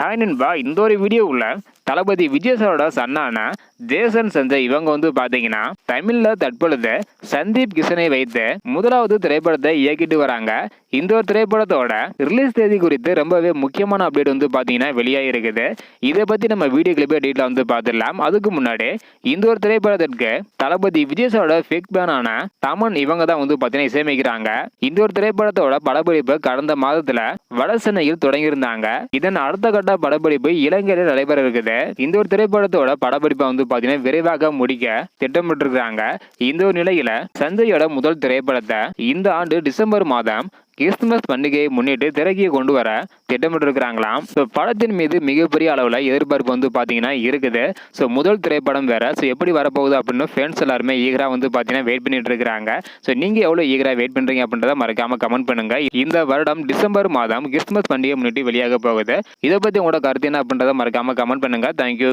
Hi நண்பா இந்த ஒரு வீடியோவில் தளபதி விஜய் சாரோட சன்னான ஜேசன் சஞ்சய் இவங்க வந்து பார்த்தீங்கன்னா தமிழில் தற்பொழுது சந்தீப் கிஷனை வைத்து முதலாவது திரைப்படத்தை இயக்கிட்டு வராங்க. இந்த ஒரு திரைப்படத்தோட ரிலீஸ் தேதி குறித்து ரொம்பவே முக்கியமான அப்டேட் வந்து பார்த்தீங்கன்னா வெளியாகி இருக்குது இதை பற்றி நம்ம வீடியோ கிளிப்பே டீட்டில் வந்து பார்த்துடலாம். அதுக்கு முன்னாடி இந்த ஒரு திரைப்படத்திற்கு தளபதி விஜய் ஃபேக் பேனான தமன் இவங்க தான் வந்து பார்த்தீங்கன்னா இசையமைக்கிறாங்க. இந்த ஒரு திரைப்படத்தோட படப்பிடிப்பு கடந்த மாதத்துல வட சென்னையில் தொடங்கியிருந்தாங்க. இதன் அடுத்த கட்ட படப்பிடிப்பு இலங்கையில் நடைபெற இருக்குது. இந்த ஒரு திரைப்படத்தோட படப்பிடிப்பை வந்து பார்த்தீங்கன்னா விரைவாக முடிக்க திட்டமிட்டிருக்கிறாங்க. இந்த ஒரு நிலையில சந்தையோட முதல் திரைப்படத்தை இந்த ஆண்டு டிசம்பர் மாதம் கிறிஸ்துமஸ் பண்டிகையை முன்னிட்டு திரைக்கு கொண்டு வர திட்டமிட்டிருக்கிறாங்களாம். ஸோ படத்தின் மீது மிகப்பெரிய அளவில் எதிர்பார்ப்பு வந்து பார்த்தீங்கன்னா இருக்குது. ஸோ முதல் திரைப்படம் வேற. ஸோ எப்படி வரப்போகுது அப்படின்னு ஃப்ரெண்ட்ஸ் எல்லாருமே ஈகராக வந்து பார்த்தீங்கன்னா வெயிட் பண்ணிட்டு இருக்கிறாங்க ஸோ நீங்கள் எவ்வளோ ஈகராக வெயிட் பண்ணுறீங்க அப்படின்றத மறக்காமல் கமெண்ட் பண்ணுங்க. இந்த வருடம் டிசம்பர் மாதம் கிறிஸ்துமஸ் பண்டிகை முன்னிட்டு வெளியாக போகுது. இதை பற்றி உங்களோட கருத்து என்ன அப்படின்றத மறக்காமல் கமெண்ட் பண்ணுங்க. தேங்க்யூ